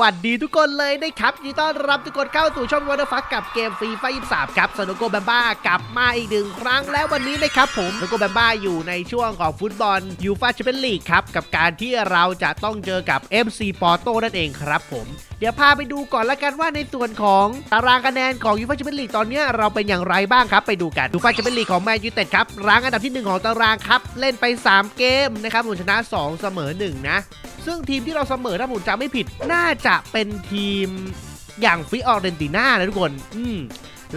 วัสดีทุกคนเลยนะครับยินดีต้อนรับทุกคนเข้าสู่ช่องวอเตอร์ฟักกับเกมฟรีไฟสามครับสนุกโกแบมบ้ากลับมาอีกหนึ่งครั้งแล้ววันนี้นะครับผมสนุกโกแบมบ้าอยู่ในช่วงของฟุตบอลยูฟ่าแชมเปี้ยนลีกครับกับการที่เราจะต้องเจอกับ MC ปอร์โตนั่นเองครับผมเดี๋ยวพาไปดูก่อนละกันว่าในส่วนของตารางคะแนนของยูฟ่าแชมเปี้ยนลีกตอนนี้เราเป็นอย่างไรบ้างครับไปดูกันยูฟ่าแชมเปี้ยนลีกของแมนยูเต็ดครับรั้งอันดับที่หนึ่งของตารางครับเล่นไปสามเกมนะครับผมชนะสองเสมอหนึ่งนะซึ่งทีมที่เราเสมอถ้าผมจำไม่ผิด น่าจะเป็นทีมอย่างฟิออร์เรนติน่านะทุกคน อืม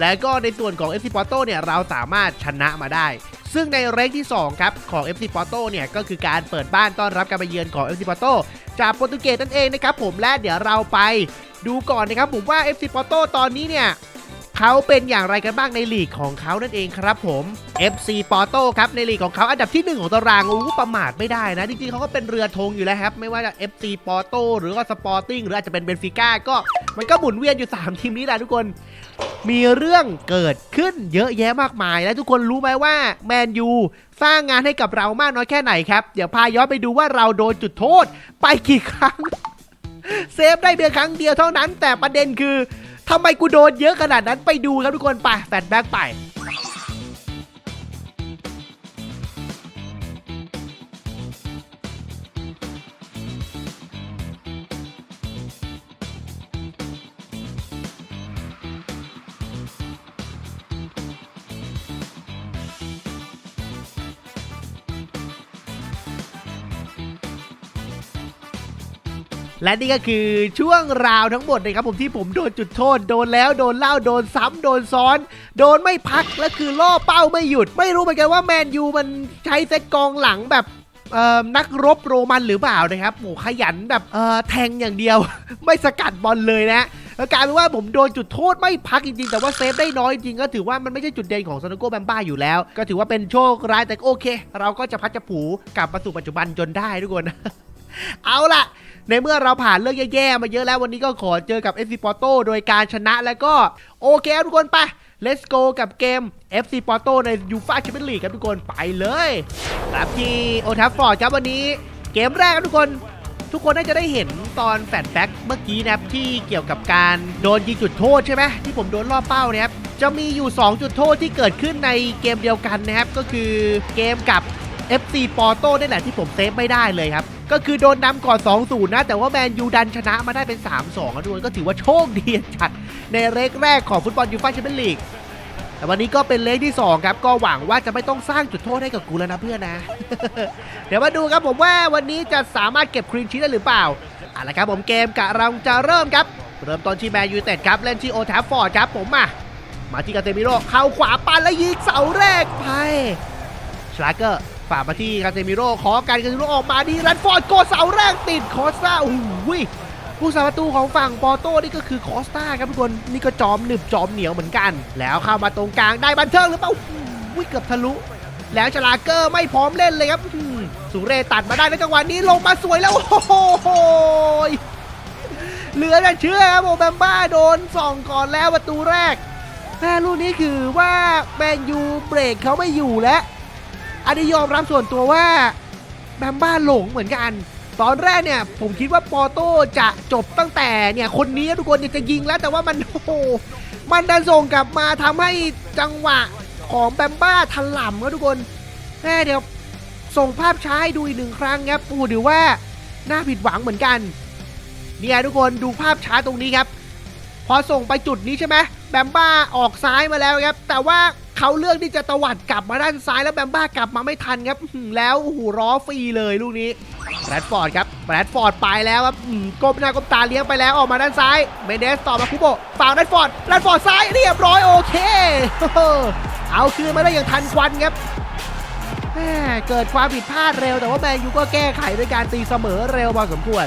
แล้วก็ในส่วนของ FC Porto เนี่ยเราสามารถชนะมาได้ ซึ่งในเรกที่ 2 ครับ ของ FC Porto เนี่ยก็คือการเปิดบ้านต้อนรับการมาเยือนของ FC Porto จากโปรตุเกสนั่นเองนะครับผมและเดี๋ยวเราไปดูก่อนนะครับผมว่า FC Porto ตอนนี้เนี่ย เขาเป็นอย่างไรกันบ้างในลีกของเขานั่นเองครับผม FC Porto ครับในลีกของเขาอันดับที่ 1 ของตารางอู้ประมาทไม่ได้นะ จริงๆเขาก็เป็นเรือธงอยู่แล้วครับ ไม่ว่าจะ FC Porto หรือว่า Sporting หรืออาจจะเป็นเบนฟิก้าก็มันก็หมุนเวียนอยู่ 3 ทีมนี้แหละทุกคน มีเรื่องเกิดขึ้นเยอะแยะมากมาย และทุกคนรู้ไหมว่าแมนยูสร้างงานให้กับเรามากน้อยแค่ไหนครับเดี๋ยวพาย้อนไปดูว่าเราโดนจุดโทษไปกี่ครั้งเซฟได้เพียงครั้งเดียวเท่านั้น แต่ประเด็นคือ ทำไมกูโดนเยอะขนาดนั้นไปดูครับทุกคนไปแฟลชแบ็กไป และนี่ก็คือช่วงราวทั้งหมดนะครับผมที่ผมโดนจุดโทษ โดนแล้วโดนเล่าโดนซ้ำโดนซ้อน โดนไม่พักและคือล่อเป้าไม่หยุด ไม่รู้เหมือนกันว่าแมนยูมันใช้เซตกองหลังแบบนักรบโรมันหรือเปล่านะครับโหขยันแบบแทงอย่างเดียว ไม่สกัดบอลเลยนะแล้วกลายเป็นว่าผมโดนจุดโทษไม่พักจริงๆ แต่ว่าเซฟได้น้อยจริงก็ถือว่ามันไม่ใช่จุดเด่นของซานโกแบมบ้าอยู่แล้ว ก็ถือว่าเป็นโชคร้ายแต่โอเค เราก็จะพัดจะผูกลับมาสู่ปัจจุบันจนได้ทุกคน เอาล่ะ ในเมื่อเราผ่านเรื่องแย่ๆมาเยอะแล้ววันนี้ก็ขอเจอกับ FC Porto โดยการชนะแล้วก็ โอเคทุกคนไป let's go กับเกม FC Porto ใน UEFA Champions League ครับทุกคนไปเลยครับที่โอทัฟฟอร์ดครับวันนี้เกมแรกครับทุกคนทุกคนน่าจะได้เห็นตอนแฟลชแบ็กเมื่อกี้นะครับที่เกี่ยวกับการโดนยิงจุดโทษใช่ไหมที่ผมโดนล่อเป้าเนี่ยครับจะมีอยู่ 2 จุดโทษที่เกิดขึ้นในเกมเดียวกันนะครับ ก็คือเกมกับ FC Porto นี่แหละที่ผมเซฟไม่ได้เลยครับ ก็คือโดนนำก่อน 2-0 นะ แต่ว่าแมนยูดันชนะมาได้เป็น 3-2อะด้วยก็ถือว่าโชคดีจัด ในเลกแรกของฟุตบอลยูฟ่าแชมเปี้ยนลีกแต่วันนี้ก็เป็นเลกที่ 2 ครับ ก็หวังว่าจะไม่ต้องสร้างจุดโทษให้กับกูแล้วนะเพื่อนนะ เดี๋ยวมาดูครับผมว่าวันนี้จะสามารถเก็บครีนชีได้หรือเปล่าเอาละครับผมเกมกะเราจะเริ่มครับ เริ่มต้นที่แมนยูเต็ดครับเล่นที่โอทัฟฟอร์ดครับผมมามาที่กาเซมิโร่เข้าขวาปันแล้วยิงเสาแรกไปชลาเกอร์ ฝากมาที่คาเซมิโร่ขอการคาเซมิโร่ออกมาดีแรนฟอร์ดโกเสาแรกติดคอสตาโอ้โหผู้สาประตูของฝั่งปอร์โต้นี่ก็คือคอสตาครับทุกคนนี่ก็จอมหนึบจอมเหนียวเหมือนกัน แล้วเข้ามาตรงกลางได้บันเทิงหรือเปล่าโอ้โหเกือบทะลุ แล้วชลาเกอร์ไม่พร้อมเล่นเลยครับสุเรตัดมาได้ในจังหวะนี้ลงมาสวยแล้วโอ้โหเหลือจะเชื่อครับโอแบมบ้าโดนส่องก่อนแล้วประตูแรกแม่ลูกนี้คือว่าแมนยูเบรกเขาไม่อยู่แล้ว อันนี้ยอมรับส่วนตัวว่าแบมบ้าหลงเหมือนกัน ตอนแรกเนี่ยผมคิดว่าปอโต้จะจบตั้งแต่เนี่ยคนนี้ทุกคนจะยิงแล้วแต่ว่ามันโอ้โหมันดันส่งกลับมาทำให้จังหวะของแบมบ้าถล่ำครับทุกคนแม่เดี๋ยวส่งภาพช้าให้ดูอีกหนึ่งครั้งครับปูถือว่าน่าผิดหวังเหมือนกันเนี่ยทุกคนดูภาพช้าตรงนี้ครับ พอส่งไปจุดนี้ใช่ไหมแบมบ้าออกซ้ายมาแล้วครับ แต่ว่า เขาเลือกที่จะตวัดกลับมาด้านซ้ายแล้วแบมบ้ากลับมาไม่ทันครับ แล้วโอ้โหล้อฟรีเลยลูกนี้แรดฟอร์ดครับแรดฟอร์ดไปแล้วครับก้มหน้าก้มตาเลี้ยงไปแล้วออกมาด้านซ้ายเมเดสต่อมาคุโบฝาวแรดฟอร์ดแรดฟอร์ดซ้ายเรียบร้อยโอเค เอาคืนมาได้อย่างทันควันครับเกิดความผิดพลาดเร็วแต่ว่าแมนยูก็แก้ไขด้วยการตีเสมอเร็วพอสมควร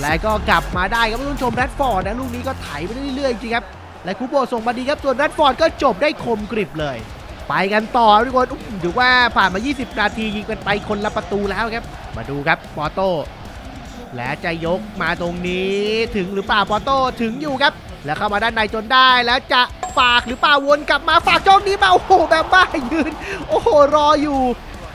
และก็กลับมาได้ครับผู้ชมแรดฟอร์ดนะลูกนี้ก็ไถไปเรื่อยๆจริงครับ และคูโบส่งมาดีครับส่วนแรดฟอร์ดก็จบได้คมกริบเลย ไปกันต่อทุกคนถือว่าผ่านมา 20 นาทียิงกันไปคนละประตูแล้วครับ มาดูครับปอโต้และจะยกมาตรงนี้ถึงหรือเปล่าปอโต้ถึงอยู่ครับ แล้วเข้ามาด้านในจนได้แล้วจะฝากหรือเปล่าวนกลับมาฝากจ้องนี้มาโอ้โหแบบบ้ายืน โอ้โหรออยู่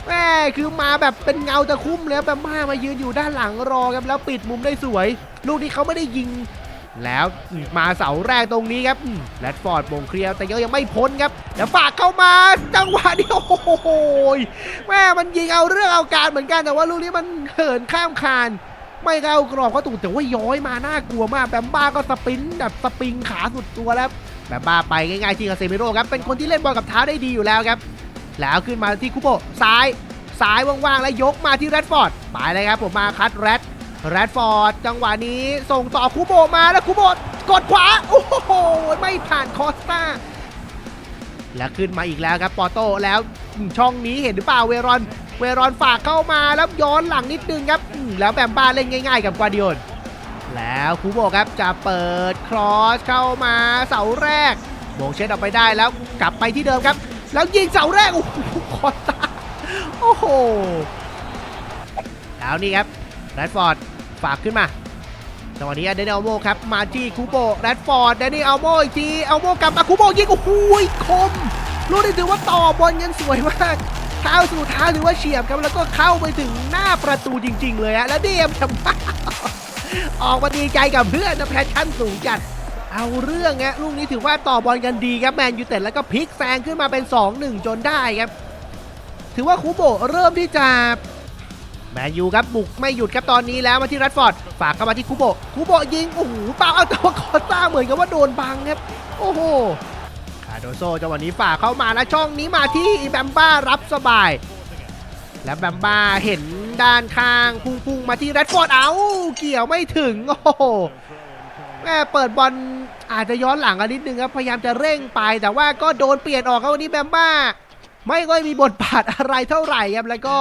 แม่คือมาแบบเป็นเงาตะคุ่มแล้วแบมบ้ามายืนอยู่ด้านหลังรอครับแล้วปิดมุมได้สวย ลูกนี้เขาไม่ได้ยิง แล้วมาเสาแรกตรงนี้ครับแรดฟอร์ดมงเคลียร์แต่ยังยังไม่พ้นครับ แล้วฝากเข้ามาจังหวะนี้โอ้โหแม่มันยิงเอาเรื่องเอาการเหมือนกันแต่ว่าลูกนี้มันเหินข้ามคานไม่เข้ากรอบเขาถูกแต่ว่าย้อยมาน่ากลัวมากแบมบ้าก็สปรินต์แบบสปริงขาสุดตัวแล้วแบมบ้าไปง่ายๆที่คาเซมิโร่ครับเป็นคนที่เล่นบอลกับเท้าได้ดีอยู่แล้วครับ แล้วขึ้นมาที่คุโบะซ้ายซ้ายว่างๆแล้วยกมาที่แรดฟอร์ดไปเลยครับผมมาคัดแรด แรดฟอร์ดจังหวะนี้ส่งต่อคุโบะมาแล้วคุโบะกดขวา โอ้โห ไม่ผ่านคอสตาแล้วขึ้นมาอีกแล้วครับปอโต้แล้วช่องนี้เห็นหรือเปล่าเวรอน เวรอนฝากเข้ามาแล้วย้อนหลังนิดนึงครับ แล้วแบมบ้าเล่นง่าย ๆ กับกวาดิโอนแล้วคูโบะครับจะเปิดครอสเข้ามาเสาแรกโมงเช็ดออกไปได้แล้วกลับไปที่เดิมครับ แล้วยิงเสาแรกโอ้โหคอตาโอ้โหแล้วนี่ครับแรดฟอร์ด ฝากขึ้นมาจังหวะนี้เดนิเอลโมครับ มาที่คูโบแรดฟอร์ดเดนนิเอลโมอีกทีเอลโมกลับมาคูโบยิงโอ้โหคมลูกนี้ถือว่าต่อบอลกันสวยมากเท้าสู่เท้าถือว่าเฉียบครับแล้วก็เข้าไปถึงหน้าประตูจริง ๆ เลยฮะแล้วเดียมทำออกมาดีใจกับเพื่อนนะแพชชั่นสูงจัด เอาเรื่องฮะลูกนี้ถือว่าต่อบอลกันดีครับแมนยูเต็ดแล้วก็พลิกแซงขึ้นมาเป็น 2-1 จนได้ครับ ถือว่าคูโบเริ่มที่จะ แมนยูครับบุกไม่หยุดครับตอนนี้แล้วมาที่รัดฟอร์ด ฝากเข้ามาที่คูโบะคูโบะยิงโอ้โหเปล่าเอาแต่ว่าคอต้าเหมือนกับว่าโดนบังครับ โอ้โหคาโดโซจังหวะนี้ฝากเข้ามาแล้วช่องนี้มาที่แบมบ้ารับสบาย และแบมบ้าเห็นด้านข้างพุ่งๆมาที่แรดฟอร์ดเอาเกี่ยวไม่ถึง โอ้โหแม่เปิดบอลอาจจะย้อนหลังกันนิดนึงครับพยายามจะเร่งไปแต่ว่าก็โดนเปลี่ยนออกครับวันนี้แบมบ้า ไม่ค่อยมีบทบาทอะไรเท่าไหร่ครับ แล้วก็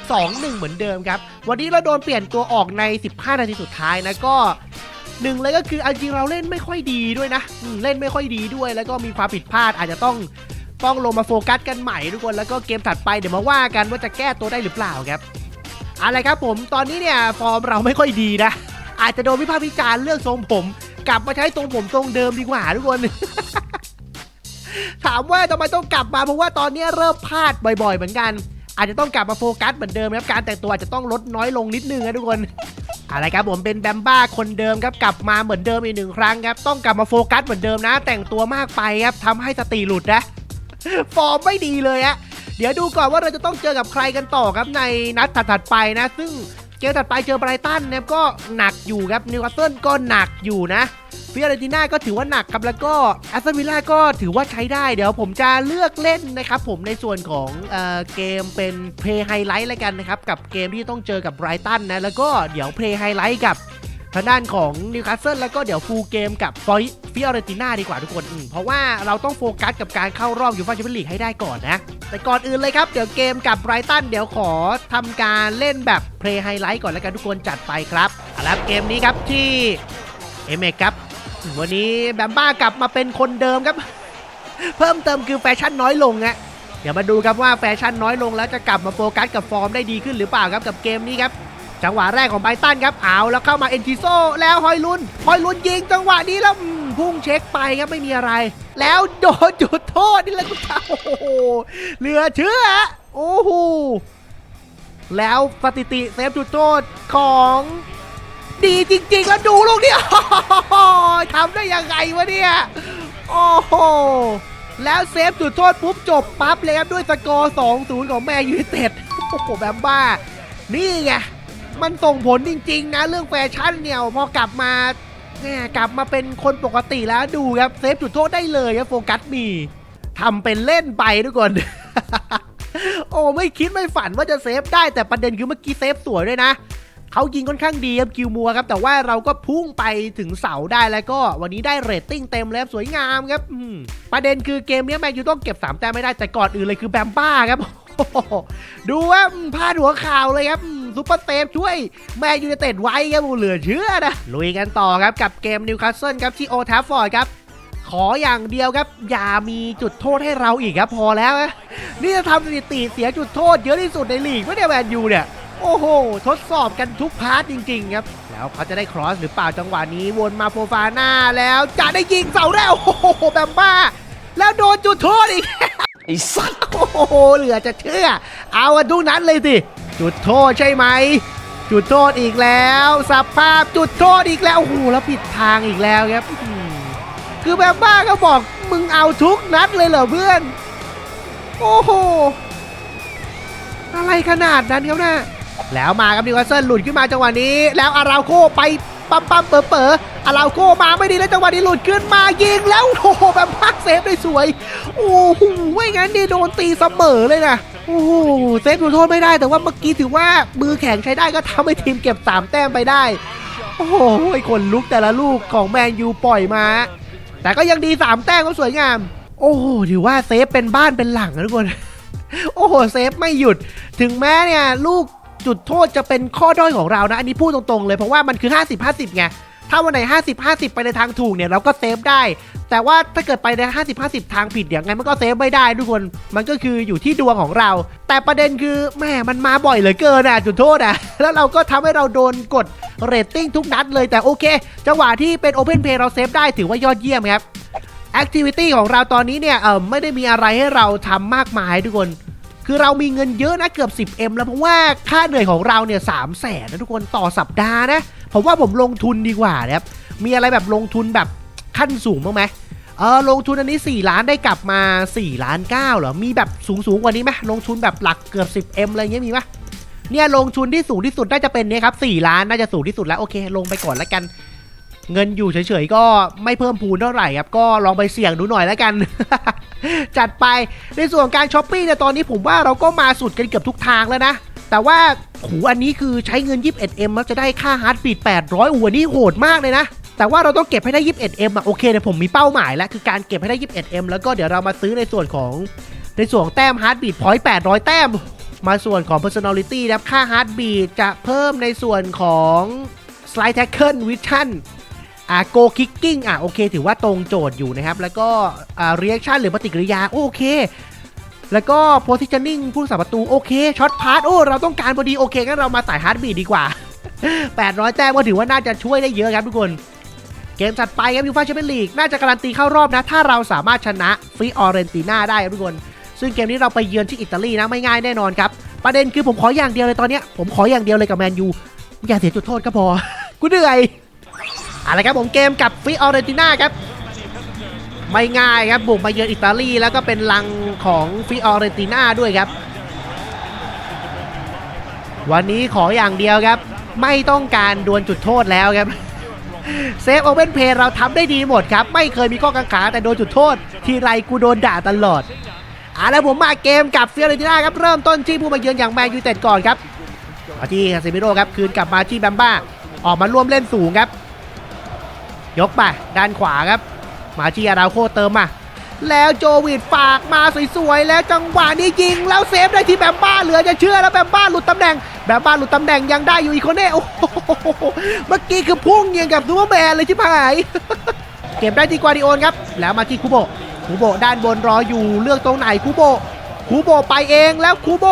2-1 เหมือนเดิมครับ วันนี้เราโดนเปลี่ยนตัวออกใน 15 นาทีสุดท้ายนะก็หนึ่งเลยก็คือจริงเราเล่นไม่ค่อยดีด้วยนะ เล่นไม่ค่อยดีด้วย แล้วก็มีความผิดพลาดอาจจะต้องต้องลงมาโฟกัสกันใหม่ทุกคนแล้วก็เกมถัดไปเดี๋ยวมาว่ากันว่าจะแก้ตัวได้หรือเปล่าครับอะไรครับผมตอนนี้เนี่ยฟอร์มเราไม่ค่อยดีนะ อาจจะโดนวิพากษ์วิจารณ์เรื่องทรงผม กลับมาใช้ทรงผมทรงเดิมดีกว่าทุกคน ถามว่าทำไมต้องกลับมาเพราะว่าตอนนี้เริ่มพลาดบ่อย ๆ เหมือนกัน อาจจะต้องกลับมาโฟกัสเหมือนเดิมครับการแต่งตัวอาจจะต้องลดน้อยลงนิดนึงนะทุกคนอะไรครับผมเป็นแบมบ้าคนเดิมครับกลับมาเหมือนเดิมอีกหนึ่งครั้งครับต้องกลับมาโฟกัสเหมือนเดิมนะ แต่งตัวมากไปครับทำให้สติหลุดนะฟอร์มไม่ดีเลยอะเดี๋ยวดูก่อนว่าเราจะต้องเจอกับใครกันต่อครับในนัดถัดๆไปนะ ซึ่ง เกมตัดไปเจอไบรตันเนี่ยก็หนักอยู่ครับนิวคาสเซิลก็หนักอยู่นะฟิอเรนติน่าก็ถือว่าหนักครับแล้วก็แอสตันวิลล่าก็ถือว่าใช้ได้เดี๋ยวผมจะเลือกเล่นนะครับผมในส่วนของเอ่อเกมเป็นเพลย์ไฮไลท์แล้วกันนะครับกับเกมที่ต้องเจอกับไบรตันนะแล้วก็เดี๋ยวเพลย์ไฮไลท์กับ ทางด้านของนิวคาสเซิลแล้วก็เดี๋ยวฟูลเกมกับฟอยฟิออเรติน่าดีกว่าทุกคนเพราะว่าเราต้องโฟกัสกับการเข้ารอบยูฟ่าแชมเปี้ยนลีกให้ได้ก่อนนะ แต่ก่อนอื่นเลยครับเดี๋ยวเกมกับไบรตันเดี๋ยวขอทำการเล่นแบบเพลย์ไฮไลท์ก่อนแล้วกันทุกคนจัดไปครับเอาละเกมนี้ครับที่เอเมครับวันนี้แบมบ้ากลับมาเป็นคนเดิมครับ เพิ่มเติมคือแฟชั่นน้อยลงอะเดี๋ยวมาดูครับว่าแฟชั่นน้อยลงแล้วจะกลับมาโฟกัสกับฟอร์มได้ดีขึ้นหรือเปล่าครับกับเกมนี้ครับ จังหวะแรกของไบตันครับเอาแล้วเข้ามาเอ็นทิโซแล้วฮอยลุนฮอยลุนยิงจังหวะนี้แล้วพุ่งเช็คไปครับไม่มีอะไร แล้วโดนจุดโทษนี่แหละคุณตาโอ้โหเหลือเชื่อโอ้โหแล้วสถิติเซฟจุดโทษของดีจริง ๆ แล้วดูลูกนี้ทำได้ยังไงวะเนี่ย โอ้โห แล้วเซฟจุดโทษปุ๊บจบปั๊บเลยครับด้วยสกอร์ 2-0 ของแมนยูไนเต็ดโอ้โหแบมบ้า นี่ไง มันส่งผลจริงๆนะเรื่องแฟชั่นเนี่ยพอกลับมาเนี่ยกลับมาเป็นคนปกติแล้วดูครับเซฟจุดโทษได้เลยครับโฟกัสมีทำเป็นเล่นไปทุกคน โอ้ไม่คิดไม่ฝันว่าจะเซฟได้แต่ประเด็นคือเมื่อกี้เซฟสวยด้วยนะเขายิงค่อนข้างดีครับกิวมัวครับแต่ว่าเราก็พุ่งไปถึงเสาได้แล้วก็วันนี้ได้เรตติ้งเต็มแล้วสวยงามครับประเด็นคือเกมนี้แมนยูต้องเก็บ3แต้มไม่ได้แต่ก่อนอื่นเลยคือแบมบ้าครับดูว่าพาดหัวข่าวเลยครับ ซุปเปอร์เซฟช่วยแมนยูไนเต็ดไว้ครับเหลือเชื่อนะ ลุยกันต่อครับกับเกมนิวคาสเซิลครับที่โอทัฟฟอร์ดครับขออย่างเดียวครับ อย่ามีจุดโทษให้เราอีกครับพอแล้วนะนี่จะทำสถิติเสียจุดโทษเยอะที่สุดในลีกไม่ได้แมนยูเนี่ยโอ้โห ทดสอบกันทุกพาร์ทจริงๆครับ แล้วเขาจะได้ครอสหรือเปล่าจังหวะนี้วนมาโฟฟาน่าแล้วจะได้ยิงเสาแล้วโอ้โหแบมบ้า แล้วโดนจุดโทษอีกไอ้สัตว์โอ้โหเหลือจะเชื่อ เอากันทุกนั้นเลยสิ จุดโทษใช่ไหม จุดโทษอีกแล้วสภาพจุดโทษอีกแล้วโอ้โหแล้วผิดทางอีกแล้วครับคือแบบบ้าก็บอกมึงเอาทุกนัดเลยเหรอเพื่อน โอ้โห อะไรขนาดนั้นครับนะแล้วมาครับนิวคาสเซิลหลุดขึ้นมาจังหวะนี้ แล้วอาราโคไปปั๊มปั๊มเป๋อเป๋ออาราโคมาไม่ดีแล้วจังหวะนี้หลุดขึ้นมายิงแล้วโอ้โหแบบพักเซฟได้สวย โอ้โหไม่งั้นนี่โดนตีเสมอเลยนะ โอ้โหเซฟจุดโทษไม่ได้แต่ว่าเมื่อกี้ถือว่ามือแข็งใช้ได้ก็ทำให้ทีมเก็บ 3 แต้มไปได้ โอ้โหคนลุกแต่ละลูกของแมนยูปล่อยมา แต่ก็ยังดี 3 แต้มก็สวยงาม โอ้โหถือว่าเซฟเป็นบ้านเป็นหลังนะทุกคน โอ้โหเซฟไม่หยุด ถึงแม้เนี่ยลูกจุดโทษจะเป็นข้อด้อยของเรานะ อันนี้พูดตรงๆเลยเพราะว่ามันคือ 50 50ไงถ้าวันไหน 50 50 ไปในทางถูกเนี่ยเราก็เซฟได้ แต่ว่าถ้าเกิดไปใน 50 50 ทางผิดอย่างไงมันก็เซฟไม่ได้ทุกคน มันก็คืออยู่ที่ดวงของเรา แต่ประเด็นคือแม่มันมาบ่อยเหลือเกินอะจุดโทษอะ แล้วเราก็ทำให้เราโดนกดเรตติ้งทุกนัดเลยแต่โอเค จังหวะที่เป็น Open Play เราเซฟได้ถือว่ายอดเยี่ยมครับ Activity ของเราตอนนี้เนี่ยเออไม่ได้มีอะไรให้เราทำมากมายทุกคน คือเรามีเงินเยอะนะเกือบ 10M แล้วเพราะว่าค่าเหนื่อยของเราเนี่ยสามแสนนะทุกคนต่อสัปดาห์นะผมว่าผมลงทุนดีกว่านะครับมีอะไรแบบลงทุนแบบ ขั้นสูงบ้างไหมเออลงทุนอันนี้ 4 ล้านได้กลับมา 4 ล้าน9เหรอ มีแบบสูงสูงๆกว่านี้ไหมลงทุนแบบหลักเกือบ 10M อะไรเงี้ยมีไหมเนี่ยลงทุนที่สูงที่สุดน่าจะเป็นเนี่ยครับ4ล้านน่าจะสูงที่สุดแล้วโอเค ลงไปก่อนแล้วกัน เงินอยู่เฉยๆก็ไม่เพิ่มพูนเท่าไหร่ครับ ก็ลองไปเสี่ยงดูหน่อยแล้วกัน จัดไปในส่วนการช้อปปิ้งเนี่ยตอนนี้ผมว่าเราก็มาสุดกันเกือบทุกทางแล้วนะ แต่ว่าหูอันนี้คือใช้เงิน 21M แล้วจะได้ค่าฮาร์ดบีท800อูอันนี้โหดมากเลยนะ แต่ว่าเราต้องเก็บให้ได้ 21M อะโอเคเนี่ยผมมีเป้าหมายแล้ว คือการเก็บให้ได้ 21M แล้วก็เดี๋ยวเรามาซื้อในส่วนของในส่วนของแต้มฮาร์ดบีทพอยต์800 แต้ม มาส่วนของ personality นะครับค่าฮาร์ดบีทจะเพิ่มในส่วนของ slide tackle vision อ่า go kicking อะโอเค ถือว่าตรงโจทย์อยู่นะครับ แล้วก็อ่า reaction หรือปฏิกิริยา โอเค แล้วก็ positioning ผู้รักษาประตูโอเคช็อตพาสโอ้เราต้องการพอดีโอเคงั้นเรามาสายฮาร์ดบีดีกว่า 800 แต้มก็ถือว่าน่าจะช่วยได้เยอะครับทุกคนเกมถัดไปครับยูฟ่าแชมเปี้ยนลีกน่าจะการันตีเข้ารอบนะ ถ้าเราสามารถชนะฟิออเรนติน่าได้ครับทุกคน ซึ่งเกมนี้เราไปเยือนที่อิตาลีนะไม่ง่ายแน่นอนครับ ประเด็นคือผมขออย่างเดียวเลยตอนนี้ผมขออย่างเดียวเลยกับแมนยูอย่าเสียจุดโทษก็พอ กูเหนื่อยอะไรครับผมเกมกับฟิออเรนติน่าครับ ไม่ง่ายครับบุกมาเยือนอิตาลีแล้วก็เป็นลังของฟิออเรนติน่าด้วยครับ วันนี้ขออย่างเดียวครับ ไม่ต้องการดวลจุดโทษแล้วครับเซฟโอเ n นเพย์เราทำได้ดีหมดครับ ไม่เคยมีข้อกังขาแต่โดนจุดโทษ ทีไรกูโดนด่าตลอดอะแล้วผมมาเกมกับฟิออเรติน่าครับ เริ่มต้นที่ผู้มาเยือนอย่างแมนยูเต็ดก่อนครับมาที่คาเซมิโร่ครับ คืนกลับมาที่แบมบ้า ออกมาร่วมเล่นสูงครับ ยกไปด้านขวาครับ มาที่อาราโคเติมมา แล้วโจวิดฝากมาสวยๆ แล้วจังหวะนี้ยิง แล้วเซฟได้ที่แบมบ้าเหลือจะเชื่อแล้วแบมบ้าหลุดตำแหน่งแบมบ้าหลุดตำแหน่งยังได้อยู่อีกคนเน่โอ้โหเมื่อกี้คือพุ่งยิงกับซูเปอร์แมนเลยที่ผาย เก็บได้ที่กวาดิโอนครับ แล้วมาที่คูโบคูโบด้านบนรออยู่เลือกตรงไหนคูโบคูโบไปเองแล้วคูโบ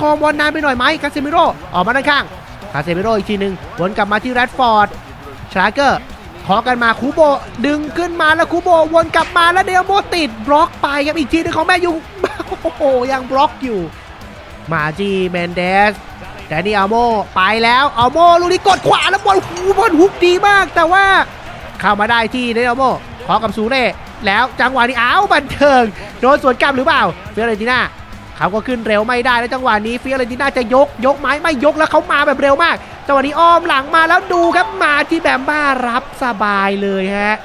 คอมบอลนานไปหน่อยไหมคาเซมิโร่ออกมาด้านข้างคาเซมิโร่อีกทีหนึ่งวนกลับมาที่แรดฟอร์ดชาร์เกอร์ ขอกันมาคูโบดึงขึ้นมาแล้วคูโบวนกลับมาแล้วเดลโมติดบล็อกไปครับอีกทีนึงของแม่ยูโอ้โหยังบล็อกอยู่ มาจีเมนเดสแดนนี่อัลโมไปแล้วอัลโมลูกนี้กดขวาแล้วบอลหูบอลฮุกดีมาก แต่ว่าเข้ามาได้ที่เดนอัลโมขอกับซูเร่แล้วจังหวะนี้อ้าวบันเทิงโดนสวนกลับหรือเปล่าเฟียเรนติน่าเขาก็ขึ้นเร็วไม่ได้แล้วจังหวะนี้เฟียเรนติน่าจะยกยกไม้ไม่ยกแล้วเขามาแบบเร็วมาก จังหวะนี้อ้อมหลังมาแล้วดูครับมาที่แบมบ้ารับสบายเลยฮะ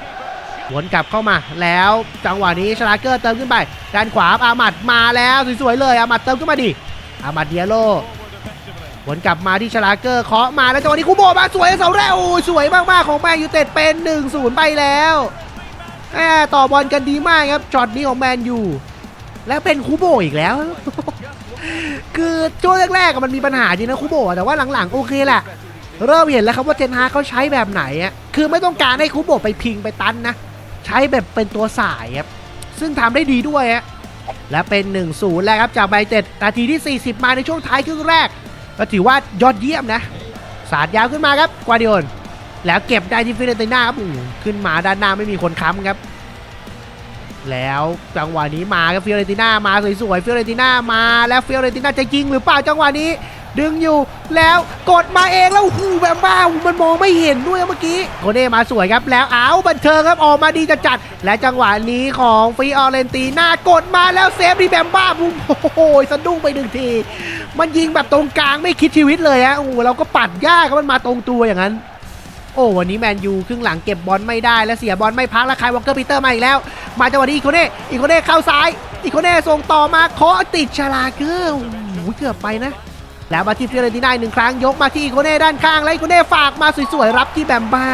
วนกลับเข้ามาแล้วจังหวะนี้ชลาเกอร์เติมขึ้นไปด้านขวาอามัดมาแล้วสวยๆเลยอามัดเติมขึ้นมาดิอามัดเดียโลวนกลับมาที่ชลาเกอร์เคาะมาแล้วจังหวะนี้คูโบมาสวยเสาแรกโอ้ยสวยมากๆของแมนยูเต็ดเป็น 1-0 ไปแล้วแหมต่อบอลกันดีมากครับช็อตนี้ของแมนยูแล้วเป็นคูโบอีกแล้ว คือช่วงแรกๆมันมีปัญหาจริงนะคูโบแต่ว่าหลังๆ โอเคแหละ เริ่มเห็นแล้วครับว่าเทนฮาเขาใช้แบบไหนอะคือไม่ต้องการให้คูโบะไปพิงไปตันนะ ใช้แบบเป็นตัวสายครับซึ่งทำได้ดีด้วยฮะและเป็น 1-0 แล้วครับจากไบเต็ดนาทีที่ 40 มาในช่วงท้ายครึ่งแรก ก็ถือว่ายอดเยี่ยมนะ สาดยาวขึ้นมาครับกวาดิโอนแล้วเก็บได้ที่ฟิเรนติน่าครับขึ้นมาด้านหน้าไม่มีคนค้ำครับ แล้วจังหวะนี้มาครับฟิโอเรติน่ามาสวยๆฟิโอเรติน่ามาแล้วฟิโอเรติน่าจะยิงหรือเปล่าจังหวะนี้ ดึงอยู่แล้วกดมาเองแล้วหูแบบบ้ามันมองไม่เห็นด้วยเมื่อกี้โคเน่มาสวยครับแล้วเอาบันเทิงครับออกมาดีจะจัด และจังหวะนี้ของฟิออเรนติน่ากดมาแล้วเซฟดีแบมบ้าบุ้มโอ้โหสะดุ้งไปหนึ่งที มันยิงแบบตรงกลางไม่คิดชีวิตเลยฮะโอ้โหเราก็ปัดยากครับมันมาตรงตัวอย่างนั้น โอ้วันนี้แมนยูครึ่งหลังเก็บบอลไม่ได้และเสียบอลไม่พักแล้วคายวอลเกอร์ปีเตอร์มาอีกแล้ว มาจังหวะนี้อีโคเน่อีโคเน่เข้าซ้ายอีโคเน่ส่งต่อมาเคาะติดชลาเกอร์โอ้เกือบไปนะ แล้วมาที่ฟิโอเรนติน่าหนึ่งครั้งยกมาที่อีโคเน่ด้านข้างแล้วอีโคเน่ฝากมาสวยๆรับที่แบมบ้า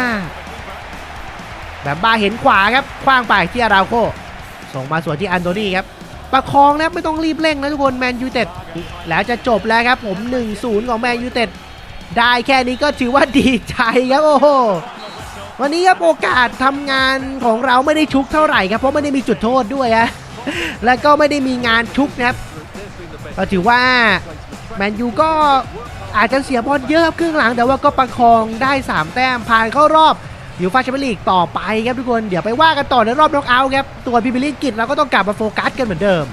แบมบ้าเห็นขวาครับคว้างไปที่อาราโคส่งมาสวนที่อันโตนีครับประคองนะไม่ต้องรีบเร่งนะทุกคนแมนยูเต็ดแล้วจะจบแล้วครับผม 1-0 ของแมนยูเต็ด ได้แค่นี้ก็ถือว่าดีใจครับโอ้โหวันนี้ครับโอกาสทำงานของเราไม่ได้ชุกเท่าไหร่ครับเพราะไม่ได้มีจุดโทษด้วยฮะแล้วก็ไม่ได้มีงานชุกนะครับก็ถือว่าแมนยูก็อาจจะเสียบอลเยอะครึ่งหลังแต่ว่าก็ประคองได้ 3 แต้มผ่านเข้ารอบยูฟ่าชเปลีกต่อไปครับทุกคนเดี๋ยวไปว่ากันต่อในรอบน็อกเอาท์ครับตัวพิมยร์ลีกกิจเราก็ต้องกลับมาโฟกัสกันเหมือนเดิม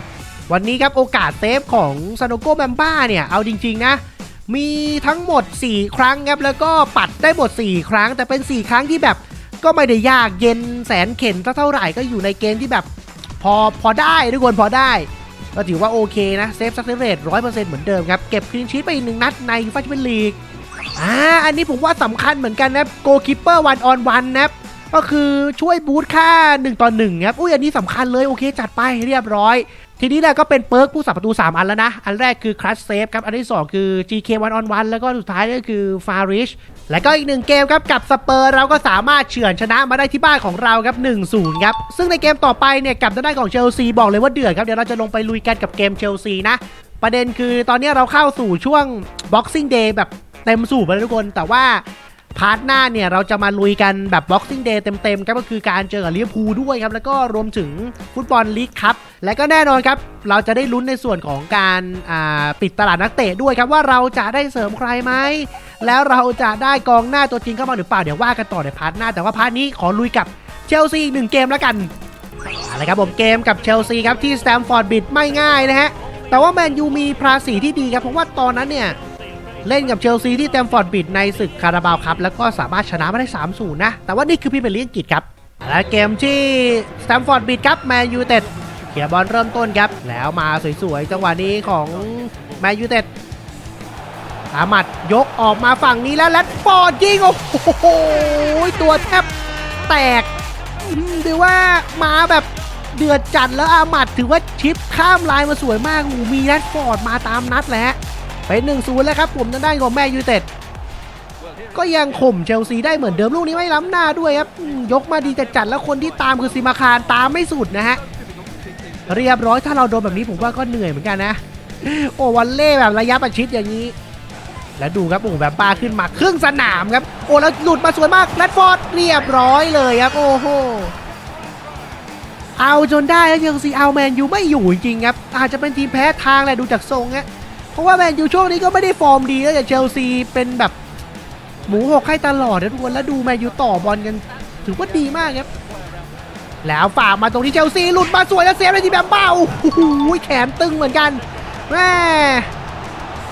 วันนี้ครับโอกาสเซฟของซานโกแบมบ้าเนี่ยเอาจริง ๆ นะ มีทั้งหมด 4 ครั้งครับแล้วก็ปัดได้หมด 4 ครั้ง แต่เป็น 4 ครั้งที่แบบก็ไม่ได้ยากเย็นแสนเข็นสักเท่าไหร่ก็อยู่ในเกณฑ์ที่แบบพอพอได้ทุกคนพอได้ก็ถือว่าโอเคนะเซฟซักเซเรทร้อยเปอร์เซ็นต์เหมือนเดิมครับ เก็บคลีนชีตไปอีกหนึ่งนัดในยูฟ่าแชมเปี้ยนลีกอ่าอันนี้ผมว่าสำคัญเหมือนกันนะโกคิปเปอร์วันออนวันนะครับก็คือช่วยบูทค่า 1 ต่อ1ครับ อุ้ยอันนี้สำคัญเลย โอเคจัดไปเรียบร้อย ทีนี้เนี่ยก็เป็นเปิร์กผู้สับประตู 3 อันแล้วนะ อันแรกคือ Crush Save ครับ อันที่ 2 คือ GK One on One แล้วก็สุดท้ายก็คือ Farish แล้วก็อีกหนึ่งเกมครับ กับสเปอร์เราก็สามารถเฉือนชนะมาได้ที่บ้านของเราครับ 1-0 ครับ ซึ่งในเกมต่อไปเนี่ยกับทางด้านของเชลซีบอกเลยว่าเดือดครับ เดี๋ยวเราจะลงไปลุยกันกับเกมเชลซีนะ ประเด็นคือตอนนี้เราเข้าสู่ช่วง Boxing Day แบบเต็มสูบไปแล้วทุกคนแต่ว่า พาร์ทหน้าเนี่ยเราจะมาลุยกันแบบ Boxing Day เต็มๆครับก็คือการเจอกับลิเวอร์พูลด้วยครับ แล้วก็รวมถึงฟุตบอลลีกครับ และก็แน่นอนครับ เราจะได้ลุ้นในส่วนของการาปิดตลาดนักเตะด้วยครับว่าเราจะได้เสริมใครไหม แล้วเราจะได้กองหน้าตัวจริงเข้ามาหรือเปล่าเดี๋ยวว่ากันต่อในพาร์ทหน้า แต่ว่าพาร์ทนี้ขอลุยกับเชลซีอีกหนึ่งเกมแล้วกันอาละครับผมเกมกับเชลซีครับที่สแตมฟอร์ดบิดไม่ง่ายนะฮะแต่ว่าแมนยูมีภาษีที่ดีครับเพราะว่าตอนนั้นเนี่ย เล่นกับเชลซีที่เต็มฟอร์ดบิดในศึกคาราบาวครับ แล้วก็สามารถชนะมาได้ 3-0 นะ แต่ว่านี่คือพรีเมียร์ลีกอังกฤษครับ และเกมที่สแตมฟอร์ดบิดครับแมนยูเต็ดเขียบอลเริ่มต้นครับ แล้วมาสวยๆ จังหวะนี้ของแมนยูเต็ดอามัดยกออกมาฝั่งนี้แล้วแรดฟอร์ดยิงโอ้โหตัวแทบแตกถือว่ามาแบบเดือดจัดแล้วอามัดถือว่าชิปข้ามลายมาสวยมากมีแรดฟอร์ดมาตามนัดแหละ เป็นหนึ่งศูนย์แล้วครับผมทางด้านของแมยูเต็ดก็ยังข่มเชลซีได้เหมือนเดิมลูกนี้ไม่ล้ำหน้าด้วยครับ ยกมาดีจัดจัดแล้วคนที่ตามคือซิมาคารตามไม่สุดนะฮะ เรียบร้อยถ้าเราโดนแบบนี้ผมว่าก็เหนื่อยเหมือนกันนะ โอ้วันเล่แบบระยะประชิดอย่างนี้ แล้วดูครับโอ้แบบปาขึ้นมาครึ่งสนามครับ โอ้แล้วหลุดมาสวยมากแรดฟอร์ดเรียบร้อยเลยครับโอ้โหเอาจนได้แล้วเชลซีเอาแมนยูไม่อยู่จริงครับอาจจะเป็นทีมแพ้ทางแหละดูจากทรงฮะ เพราะว่าแมนยูช่วงนี้ก็ไม่ได้ฟอร์มดีแล้วแต่เชลซีเป็นแบบหมูหกให้ตลอดนะทุกคนแล้วดูแมนยูต่อบอลกัน ถือว่าดีมากครับ แล้วฝากมาตรงที่เชลซีหลุดมาสวยแล้วเซฟเลยทีแบบบ้าโอ้โหแขนตึงเหมือนกันแม่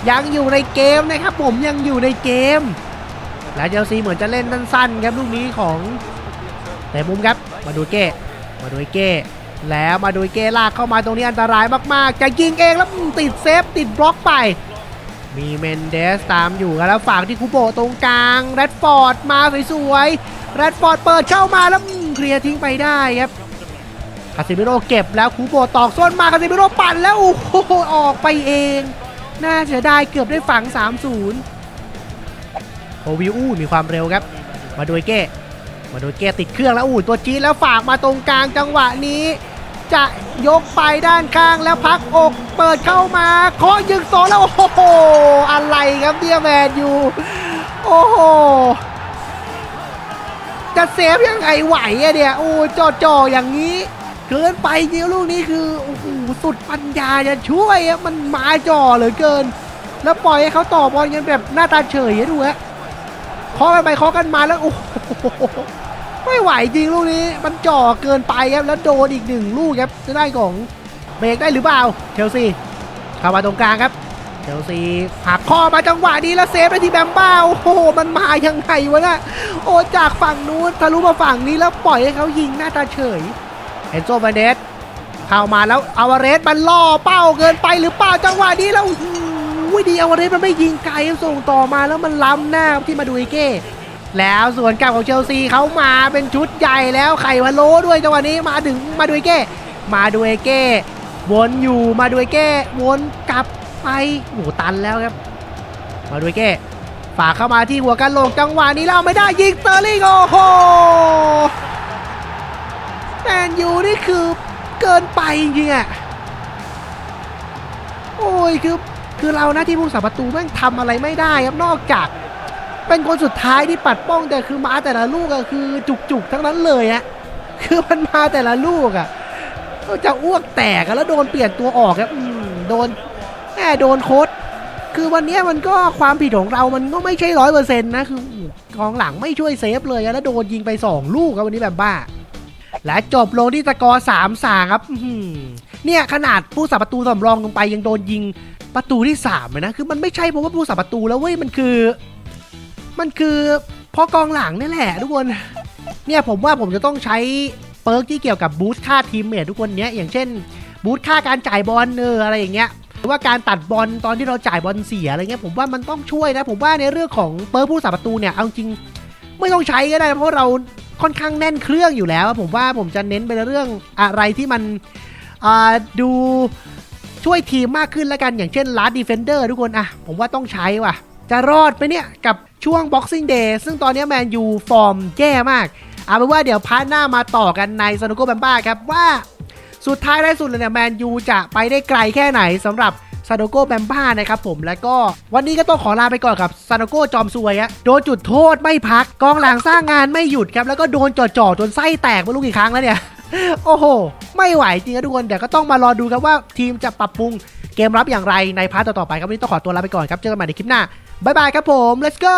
ยังอยู่ในเกมนะครับ ผมยังอยู่ในเกม แล้วเชลซีเหมือนจะเล่นสั้นๆครับลูกนี้ของแต่มุมครับมาดูเก้มาดูเก้ แล้วมาดูเก้ลากเข้ามาตรงนี้อันตรายมากๆ จะยิงเองแล้วติดเซฟติดบล็อกไป มีเมนเดสตามอยู่ครับแล้วฝากที่คูโบตรงกลางแรดฟอร์ดมาสวยๆแรดฟอร์ดเปิดเข้ามาแล้วเคลียร์ทิ้งไปได้ครับคาซิมิโร่เก็บแล้วคูโบตอกส้นมาคาซิมิโร่ปั่นแล้วโอ้โหออกไปเอง น่าเสียดายเกือบได้ฝัง 3-0โอวิวอู้มีความเร็วครับ มาดูเก้ มาโดูเกติดเครื่องแล้วอู้ตัวจี๊ดแล้วฝากมาตรงกลางจังหวะนี้ จะยกไปด้านข้างแล้วพักอกเปิดเข้ามาเคาะยิงโซนแล้วโอ้โหอะไรครับเนี่ยแมนอยู่โอ้โหจะเซฟยังไงไหวอะเนี่ยโอ้จ่อจ่อๆอย่างนี้เกินไปจริงลูกนี้คือโอ้โหสุดปัญญาจะช่วยมันมาจ่อเหลือเกิน แล้วปล่อยให้เขาต่อบอลกันแบบหน้าตาเฉยดูฮะ เคาะกันไปเคาะกันมาแล้วโอ้โหไม่ไหวจริงลูกนี้ มันจ่อเกินไปครับแล้วโดนอีกหนึ่งลูกครับจะได้ของเบรกได้หรือเปล่าเชลซีเข้ามาตรงกลางครับเชลซีหักข้อมาจังหวะนี้แล้วเซฟได้ที่แบมบ้าโอ้โหมันมายังไงวะน่ะโอ้จากฝั่งนู้นทะลุมาฝั่งนี้แล้วปล่อยให้เขายิงหน้าตาเฉยเอนโซฟานเดสเข้ามาแล้วอาวาเรสมันล่อเป้าเกินไปหรือเปล่าจังหวะนี้แล้ว วิดีเอาวาเรสมันไม่ยิงไกลส่งต่อมาแล้วมันล้ำหน้าที่มาดูเอเก้ แล้วส่วนกลับของเชลซีเขามาเป็นชุดใหญ่แล้วไข่พะโลด้วยจังหวะนี้มาถึงมาดูเอเก้ มาดูเอเก้ วนอยู่มาดูเอเก้ วนกลับไปโอ้ตันแล้วครับ มาดูเอเก้ฝากเข้ามาที่หัวกันโหลงจังหวะนี้แล้วไม่ได้ยิงเตอร์ลิงโอ้โหแมนยูนี่คือเกินไปจริงๆอะโอ้ยคือ คือเราหน้าที่ผู้สาประตูแม่งทำอะไรไม่ได้ครับนอกจาก เป็นคนสุดท้ายที่ปัดป้องแต่คือมาแต่ละลูกอะคือจุกๆทั้งนั้นเลยอะคือมันมาแต่ละลูกอะก็จะอ้วกแตกแล้วโดนเปลี่ยนตัวออกครับโดนแหมโดนโค้ดคือวันนี้มันก็ความผิดของเรามันก็ไม่ใช่ร้อยเปอร์เซ็นต์นะ คือกองหลังไม่ช่วยเซฟเลยแล้วโดนยิงไป 2 ลูกครับวันนี้แบบบ้า และจบลงที่สกอร์สามสาครับเนี่ยขนาดผู้สับประตูสำรองลงไปยังโดนยิง ประตูที่สามเลยนะ คือมันไม่ใช่เพราะว่าผู้สับประตูแล้วเว้ย มันคือ มันคือพราะกองหลังนี่แหละทุกคน เนี่ยผมว่าผมจะต้องใช้เปิร์กที่เกี่ยวกับบูสต์ค่าทีมเมททุกคนเนี้ย อย่างเช่น บูสต์ค่าการจ่ายบอลเอออะไรอย่างเงี้ยหรือว่าการตัดบอลตอนที่เราจ่ายบอลเสียอะไรเงี้ยผมว่ามันต้องช่วยนะ ผมว่าในเรื่องของเปิร์กผู้สาประตูเนี่ยเอาจริงไม่ต้องใช้ก็ได้ เพราะเราค่อนข้างแน่นเครื่องอยู่แล้ว ผมว่าผมจะเน้นไปในเรื่องอะไรที่มันดู ช่วยทีมมากขึ้นแล้วกันอย่างเช่นลาร์ดดีเฟนเดอร์ทุกคนอะผมว่าต้องใช้ว่ะ จะรอดไปเนี่ยกับช่วง Boxing Day ซึ่งตอนนี้แมนยูฟอร์มแย่มาก เอาเป็นว่าเดี๋ยวพาร์ทหน้ามาต่อกันในซานุโกแบมบ้าครับว่าสุดท้ายได้สุดเลยเนี่ยแมนยูจะไปได้ไกลแค่ไหนสำหรับซาโดโกแบมบ้านะครับผมแล้วก็วันนี้ก็ต้องขอลาไปก่อนกับซาโดโกจอมซวยอะโดนจุดโทษไม่พักกองหลังสร้างงานไม่หยุดครับแล้วก็โดนจ่อๆจนไส้แตกไม่รู้กี่ครั้งแล้วเนี่ย โอ้โห ไม่ไหวจริงนะทุกคน เดี๋ยวก็ต้องมารอดูครับว่าทีมจะปรับปรุงเกมรับอย่างไรในพาร์ทต่อๆไปครับวันนี้ต้องขอตัวลาไปก่อนครับ เจอกันใหม่ในคลิปหน้า บ๊ายบายครับผม let's go